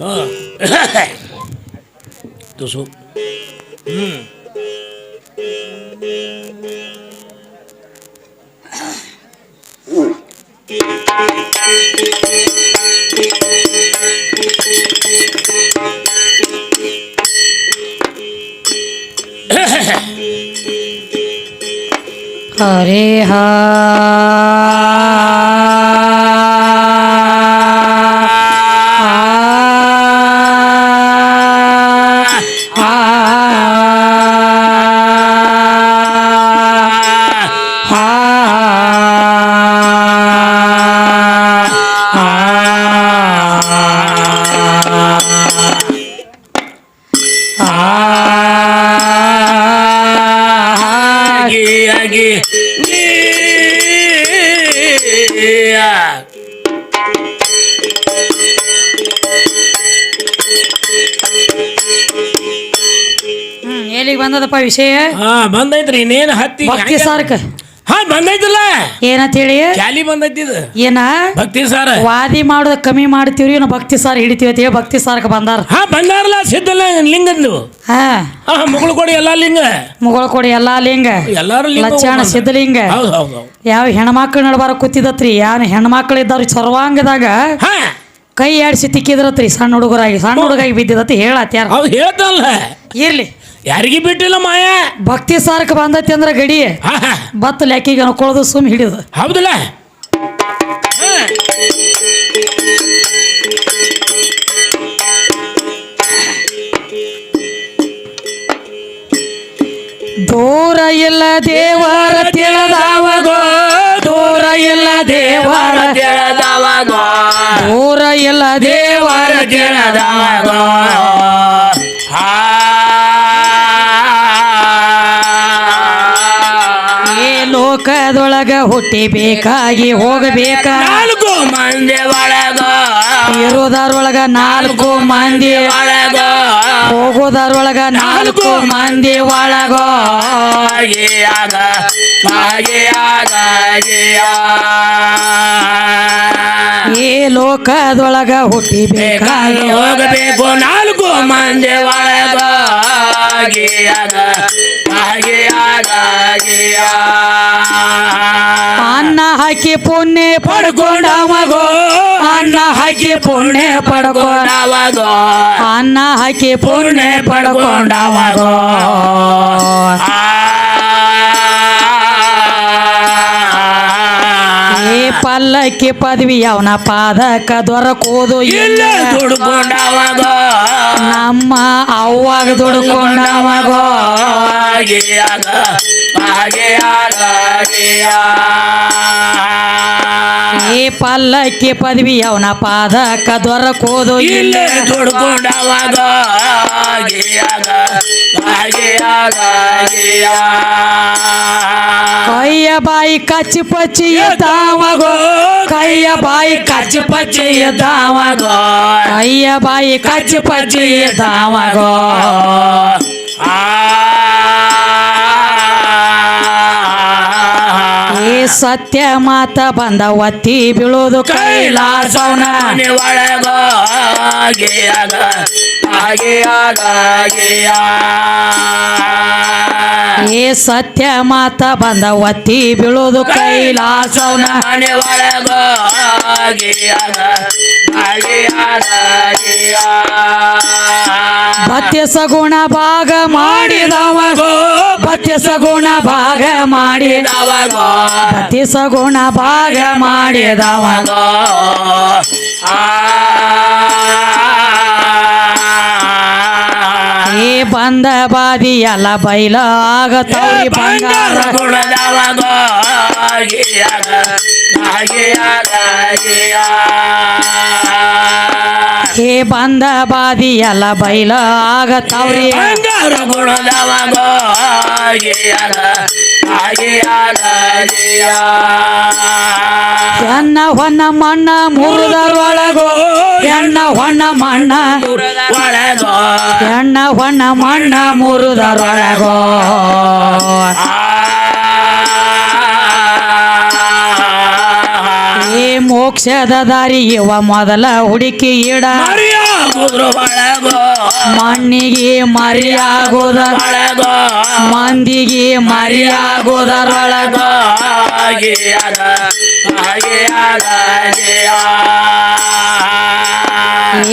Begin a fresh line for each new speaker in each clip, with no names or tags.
Ah. tusuk.
Hmm. Hari Hari
ಹ್ಮ್ ಎಲ್ಲಿಗೆ ಬಂದದಪ್ಪ ವಿಷಯ?
ಹಾ ಬಂದೈತ್ರಿ ಇನ್ನೇನು ಹತ್ತಿ
ಭಕ್ತಿ ಸಾರಕ.
ಹಾ ಬಂದೈತಲ್ಲ.
ಏನಂತ ಹೇಳಿ
ಕ್ಯಾಲಿ ಬಂದೈತಿ ಇದು.
ಏನ?
ಭಕ್ತಿ ಸಾರ.
ವಾದಿ ಮಾಡೋದ ಕಮ್ಮಿ ಮಾಡ್ತೀವ್ರಿ ನಾವು ಭಕ್ತಿ ಸಾರ ಹಿಡಿತೀವಿ ಅಂತ ಹೇಳಿ ಭಕ್ತಿ ಸಾರಕ ಬಂದಾರ.
ಹಾ ಬಂದಾರಲ್ಲ ಸಿದ್ದಲ್ಲ ಲಿಂಗಂದು
ಹಾ.
ಹಾ ಮಗಳು ಕೊಡಿ ಎಲ್ಲಾ ಲಿಂಗ.
ಮುಗಳ ಕೊಡಿ ಎಲ್ಲಾ ಲಿಂಗ.
ಎಲ್ಲಾರು ಲಿಂಗ
ಲಚ್ಚಾಣ
ಹೋಗ್ಬಂದ.
ಸಿದ್ಧಲಿಂಗ ಯಾವ ಹೆಣ್ಮಕ್ಳು ನಡಬಾರ ಕೂತಿದತ್ರಿ ಯಾವ ಹೆಣ್ಮಕ್ಳು ಇದ್ದಾವ್ರಿ ಸರ್ವಾಂಗದಾಗ ಕೈ ಆಡಿಸಿ ತಿಕ್ಕಿದ್ರತ್ರಿ ಸಣ್ಣ ಹುಡುಗರಾಗಿ ಸಣ್ಣ ಹುಡುಗಾಗಿ ಬಿದ್ದಿದತ್ತಿ ಹೇಳತ್ಯಾರ.
ಹೇಳ್ತಲ್ಲ
ಇರ್ಲಿ.
ಯಾರಿಗಿ ಬಿಟ್ಟಿಲ್ಲ ಮಾಯ?
ಭಕ್ತಿ ಸಾರಕ ಬಂದೈತಿ ಅಂದ್ರ ಗಡಿ.
ಹಾ ಹಾ.
ಬತ್ತ ಲೆಕ್ಕಿಗೆ ಅನ್ಕೊಳ್ಳೋದು ಸುಮ್ ಹಿಡಿದು.
ಹೌದಲ್ಲ? ಹಾ.
ದೂರ ಇಲ್ಲ ದೇವರ ತಿಳಿದವಗೋ ದೂರ ಇಲ್ಲ ದೇವರ
ತಿಳಿದವಗೋ,
ದೂರ ಇಲ್ಲ ದೇವರ
ತಿಳಿದವಗೋ.
ಲೋಕದೊಳಗ ಹುಟ್ಟಿಬೇಕಾಗಿ ಹೋಗಬೇಕ.
ನಾಲ್ಕು ಮಂದಿ ಒಳಗ.
ಇರೋದಾರೊಳಗ ನಾಲ್ಕು ಮಂದಿ
ಒಳಗ.
ಹೋಗೋದಾರೊಳಗ ನಾಲ್ಕು ಮಂದಿ ಒಳಗ.
ಆಗಿಯಾಗ ಆಗಿಯಾಗ
ಈ ಲೋಕದೊಳಗ ಹುಟ್ಟಿಬೇಕಾಗಿ
ಬೇಕಾಗಿ ಹೋಗಬೇಕು. ನಾಲ್ಕು ಮಂದಿ ಒಳಗ. ಆಗಿಯಾಗ ಆಗಿಯಾಗ
ಹಾಕಿ ಪುಣ್ಯ ಪಡ್ಕೊಂಡವಗೋ ಅನ್ನ ಹಾಕಿ ಪುಣ್ಯ ಪಡ್ಕೊಂಡ
ಪಡ್ಕೊಂಡವಗೋ
ಅನ್ನ ಹಾಕಿ ಪುಣ್ಯ ಪಡ್ಕೊಂಡವಗೋ ಪಲ್ಲಕ್ಕಿ ಪದವಿ ಅವನ ಪಾದಕ ದೊರಕೋದು
ಇಲ್ಲ. ದುಡ್ಕೊಂಡವಾಗ.
ನಮ್ಮ ಅವ್ವಾಗ ದುಡ್ಕೊಂಡವಗೋ.
ಆಗಿಯಾಗ ಆಗಿಯಾಗ
ಈ ಪಲ್ಲಕ್ಕಿ ಪದವಿ ಅವನ ಪಾದಕ ದೊರಕೋದು
ಇಲ್ಲ.
ಇಲ್ಲ
ದುಡ್ಕೊಂಡವಾಗ ಆಗಿಯಾಗ ಆಗಿಯಾಗ
ಕೈಯ ಬಾಯಿ ಕಚ್ಚಿ ಪಚ್ಚಿ ಎದ್ದಾವಗೋ ಕೈಯ ಬಾಯಿ ಕಚ್ಚಿ ಪಚ್ಚಿ ಎದ್ದಾವಗೋ ಕೈಯ ಬಾಯಿ ಕಚ್ಚಿ ಪಚ್ಚಿ ಎದ್ದಾವಗೋ ಈ ಸತ್ಯ ಮಾತ ಬಂದ ಒತ್ತಿ ಬೀಳೋದು ಕೈಲಾಸವನ.
ಮನೆ ಒಳಗ. ಆಗಿಯಾಗ ಆಗಿಯಾಗ
ಈ ಸತ್ಯ ಮಾತ ಬಂದ ಒತ್ತಿ ಬೀಳೋದು ಕೈಲಾಸವನ.
ಮನೆ
ಭತ್ಯ ಸಗುಣ ಭಾಗ ಮಾಡಿದವ. ಭತ್ಯ ಸಗುಣ ಭಾಗ ಮಾಡಿದವ ಭತ್ಯ ಸಗುಣ ಭಾಗ ಮಾಡಿದವ ಈ ಬಂದ ಬಾದಿ ಎಲ್ಲ ಬೈಲ ಆಗತ್ತವ್ರಿ ಬಂಗಾರ ಹೇ ಬಂದ ಬಾದಿ ಎಲ್ಲ ಬೈಲ ಆಗತ್ತವ್ರಿ
ಬಂಗಾರ ಗುಣದವಾಗ
ಎನ್ನ ಹೊನ್ನ ಮಣ್ಣ ಮುರಿದರೊಳಗೋ ಎಣ್ಣ ಹೊನ್ನ ಮಣ್ಣ.
ಒಳಗೋ
ಎಣ್ಣ ಹೊನ್ನ ಮಣ್ಣ ಮುರಿದರೊಳಗೋ ಮೋಕ್ಷದ ದಾರಿ ಇವ ಮೊದಲ ಹುಡುಕಿ ಇಡ. ಮಣ್ಣಿಗೆ ಮರಿಯಾಗೋದ ಮಂದಿಗೆ ಮರಿಯಾಗೋದರೊಳಗ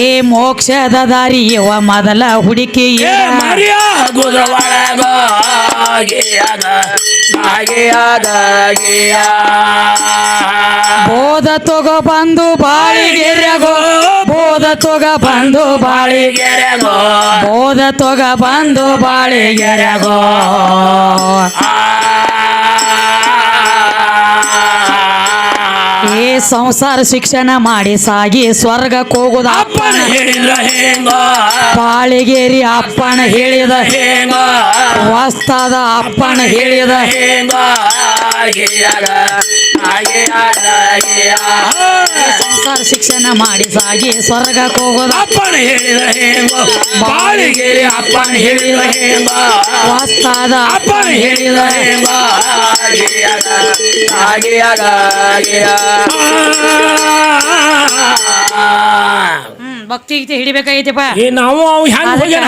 ಏ ಮೋಕ್ಷದ ದಾರಿ ಇವ ಮೊದಲ ಹುಡುಕಿ
ಏ
ಇಡ
ಮರಿಯಾಗುದ್ರ
ಬೋಧ ತಗೋ ಬಂದು ಬಾಳಿಗೆರೆಗೋ. ಬೋಧ ತೊಗ ಬಂದು ಬಾಳಿ
ಗೆರೆಗೋ
ಬೋಧ ತೊಗ ಬಂದು ಬಾಳಿಗೆರೆಗೋ. ಈ ಸಂಸಾರ ಶಿಕ್ಷಣ ಮಾಡಿ ಸಾಗಿ ಸ್ವರ್ಗಕ್ಕೆ ಹೋಗುದ
ಅಪ್ಪನ ಹೇಳಿದ ಹೇಗೋ.
ಬಾಳಿಗೇರಿ ಅಪ್ಪನ ಹೇಳಿದ
ಹೇಂಗ.
ವಾಸ್ತದ ಅಪ್ಪನ ಹೇಳಿದ
ಹೇಗೋ.
ಸಂಸಾರ ಶಿಕ್ಷಣ ಮಾಡಿ ಸಾಗಿ ಸ್ವರ್ಗಕ್ಕೆ ಹೋಗುದ
ಅಪ್ಪನ ಹೇಳಿದ ಹೇಗೋ ಅಪ್ಪನ ಹೇಳಿದ ಹೇಗೋ
ವಾಸ್ತಾದ
ಅಪ್ಪನ ಹೇಳಿದ ಹೇಗೋ
ಭಕ್ತಿ ಗೀತೆ ಹಿಡಿಬೇಕಾಗೈತಿಪ್ಪ.
ನಾವು ಅವ್ ಹೆಂಗ್ ಹೋಗ್ಯಾನ